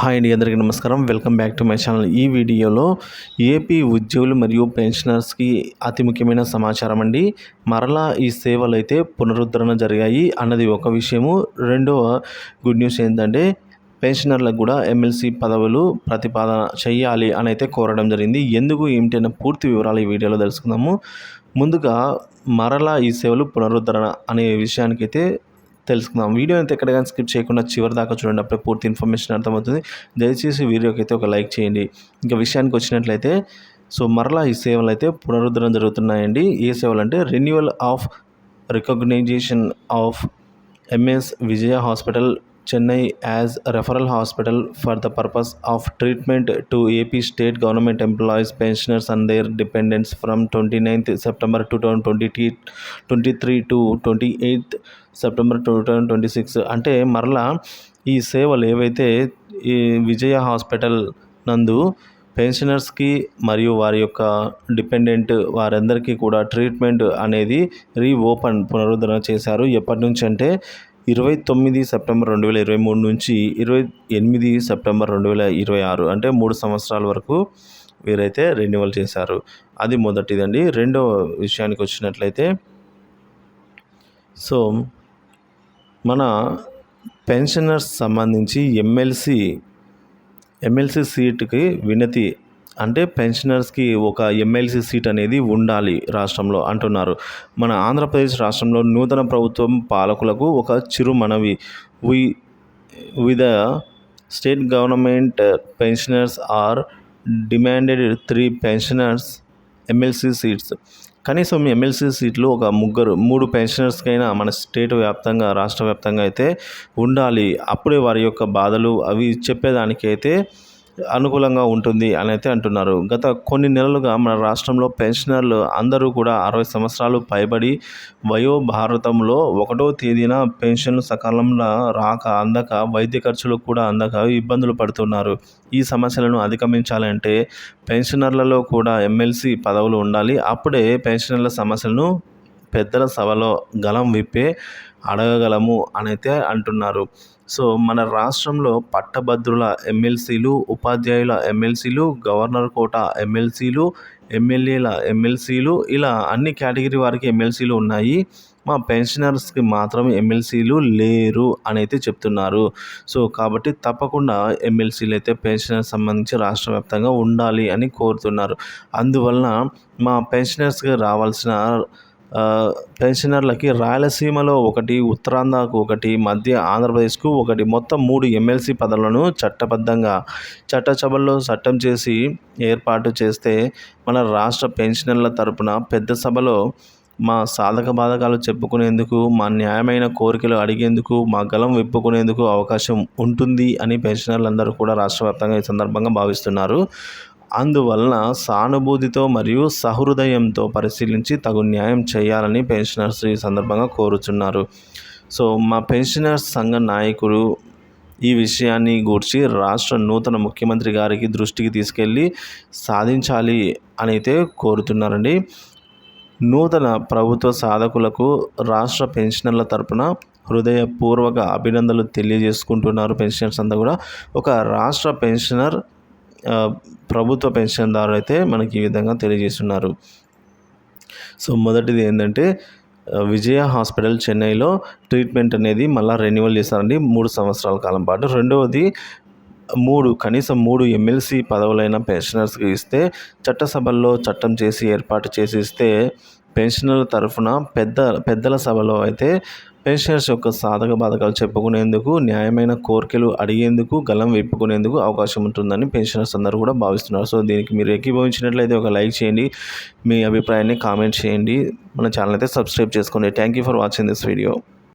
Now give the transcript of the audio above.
Hi అండి అందరికీ నమస్కారం. Welcome back to my channel. ఈ వీడియోలో ఏపీ ఉద్యోగులు మరియు పెన్షనర్స్కి అతి ముఖ్యమైన సమాచారం అండి. మరలా ఈ సేవలు అయితే పునరుద్ధరణ జరిగాయి అన్నది ఒక విషయము. రెండవ గుడ్ న్యూస్ ఏంటంటే పెన్షనర్లకు కూడా ఎమ్మెల్సీ పదవులు ప్రతిపాదన చేయాలి అని అయితే కోరడం జరిగింది. ఎందుకు ఏమిటైనా పూర్తి వివరాలు ఈ వీడియోలో తెలుసుకుందాము. ముందుగా మరలా ఈ సేవలు పునరుద్ధరణ అనే విషయానికైతే తెలుసుకుందాం. వీడియో అయితే ఎక్కడ కానీ స్కిప్ చేయకుండా చివరి దాకా చూడండి. అప్పుడే పూర్తి ఇన్ఫర్మేషన్ అర్థమవుతుంది. దయచేసి వీడియోకి అయితే ఒక లైక్ చేయండి. ఇంకా విషయానికి వచ్చినట్లయితే సో మరలా ఈ సేవలు అయితే పునరుద్ధరణ జరుగుతున్నాయండి. ఏ సేవలు అంటే renewal of recognition of MS Vijaya hospital Chennai as referral hospital for the purpose of treatment to AP state government employees pensioners and their dependents from twenty ninth September two thousand twenty twenty three to twenty eighth September two thousand twenty six. అంటే మరలా ఈ సేవలు ఏవైతే ఈ విజయ hospital నందు పెన్షనర్స్కి మరియు వారి యొక్క డిపెండెంట్ వారందరికీ కూడా ట్రీట్మెంట్ అనేది రీఓపెన్ పునరుద్ధరణ చేశారు. ఎప్పటి నుంచి అంటే ఇరవై తొమ్మిది సెప్టెంబర్ రెండు వేల ఇరవై మూడు నుంచి ఇరవై ఎనిమిది సెప్టెంబర్ రెండు వేల ఇరవై ఆరు అంటే మూడు సంవత్సరాల వరకు వీరైతే రెన్యువల్ చేశారు. అది మొదటిదండి. రెండవ విషయానికి వచ్చినట్లయితే సో మన పెన్షనర్స్ సంబంధించి ఎమ్మెల్సీ ఎమ్మెల్సీ సీటుకి వినతి అంటే పెన్షనర్స్కి ఒక ఎమ్మెల్సీ సీట్ అనేది ఉండాలి రాష్ట్రంలో అంటున్నారు. మన ఆంధ్రప్రదేశ్ రాష్ట్రంలో నూతన ప్రభుత్వం పాలకులకు ఒక చిరు మనవి వి విద state government pensioners are demanded three pensioners MLC seats. కనీసం ఎమ్మెల్సీ సీట్లు ఒక ముగ్గురు మూడు పెన్షనర్స్కైనా మన స్టేట్ వ్యాప్తంగా రాష్ట్ర వ్యాప్తంగా అయితే ఉండాలి. అప్పుడే వారి యొక్క బాధలు అవి చెప్పేదానికైతే అనుకూలంగా ఉంటుంది అని అయితే అంటున్నారు. గత కొన్ని నెలలుగా మన రాష్ట్రంలో పెన్షనర్లు అందరూ కూడా అరవై సంవత్సరాలు పైబడి వయో భారతంలో ఒకటో తేదీన పెన్షన్లు సకాలంలో రాక అందక వైద్య ఖర్చులు కూడా అందక ఇబ్బందులు పడుతున్నారు. ఈ సమస్యలను అధిగమించాలంటే పెన్షనర్లలో కూడా ఎమ్మెల్సీ పదవులు ఉండాలి. అప్పుడే పెన్షనర్ల సమస్యలను పెద్దల సభలో గలం విప్పే అడగగలము అనైతే అంటున్నారు. సో మన రాష్ట్రంలో పట్టభద్రుల ఎమ్మెల్సీలు ఉపాధ్యాయుల ఎమ్మెల్సీలు గవర్నర్ కోట ఎమ్మెల్సీలు ఎమ్మెల్యేల ఎమ్మెల్సీలు ఇలా అన్ని కేటగిరీ వారికి ఎమ్మెల్సీలు ఉన్నాయి. మా పెన్షనర్స్కి మాత్రం ఎమ్మెల్సీలు లేరు అని అయితే చెప్తున్నారు. సో కాబట్టి తప్పకుండా ఎమ్మెల్సీలు అయితే పెన్షనర్ సంబంధించి రాష్ట్ర వ్యాప్తంగా ఉండాలి అని కోరుతున్నారు. అందువలన మా పెన్షనర్స్కి రావాల్సిన పెన్షనర్లకి రాయలసీమలో ఒకటి ఉత్తరాంధ్రకు ఒకటి మధ్య ఆంధ్రప్రదేశ్కు ఒకటి మొత్తం మూడు ఎమ్మెల్సీ పదవులను చట్టబద్ధంగా చట్టసభల్లో చట్టం చేసి ఏర్పాటు చేస్తే మన రాష్ట్ర పెన్షనర్ల తరపున పెద్ద సభలో మా సాధక బాధకాలు చెప్పుకునేందుకు మా న్యాయమైన కోరికలు అడిగేందుకు మా గలం విప్పుకునేందుకు అవకాశం ఉంటుంది అని పెన్షనర్లందరూ కూడా రాష్ట్రవ్యాప్తంగా ఈ సందర్భంగా భావిస్తున్నారు. అందువలన సానుభూతితో మరియు సహృదయంతో పరిశీలించి తగు న్యాయం చేయాలని పెన్షనర్స్ ఈ సందర్భంగా కోరుచున్నారు. సో మా పెన్షనర్స్ సంఘ నాయకుడు ఈ విషయాన్ని గూర్చి రాష్ట్ర నూతన ముఖ్యమంత్రి గారికి దృష్టికి తీసుకెళ్ళి సాధించాలి అని అయితే కోరుతున్నారండి. నూతన ప్రభుత్వ సాధకులకు రాష్ట్ర పెన్షనర్ల తరపున హృదయపూర్వక అభినందనలు తెలియజేసుకుంటున్నారు పెన్షనర్స్ అంతా కూడా. ఒక రాష్ట్ర పెన్షనర్ ప్రభుత్వ పెన్షన్దారులు అయితే మనకి ఈ విధంగా తెలియజేస్తున్నారు. సో మొదటిది ఏంటంటే విజయ హాస్పిటల్ చెన్నైలో ట్రీట్మెంట్ అనేది మళ్ళీ రెన్యువల్ చేస్తారండి మూడు సంవత్సరాల కాలం పాటు. రెండవది మూడు కనీసం మూడు ఎమ్మెల్సీ పదవులైన పెన్షనర్స్కి ఇస్తే చట్టసభల్లో చట్టం చేసి ఏర్పాటు చేసి ఇస్తే పెన్షనర్ల తరఫున పెద్ద పెద్దల సభలో అయితే పెన్షనర్స్ యొక్క సాధక బాధకాలు చెప్పుకునేందుకు న్యాయమైన కోరికలు అడిగేందుకు గలం విప్పుకునేందుకు అవకాశం ఉంటుందని పెన్షనర్స్ అందరూ కూడా భావిస్తున్నారు. సో దీనికి మీరు ఎక్కిభవించినట్లయితే ఒక లైక్ చేయండి మీ అభిప్రాయాన్ని కామెంట్ చేయండి. మన ఛానల్ అయితే సబ్స్క్రైబ్ చేసుకోండి. Thank you for watching this video.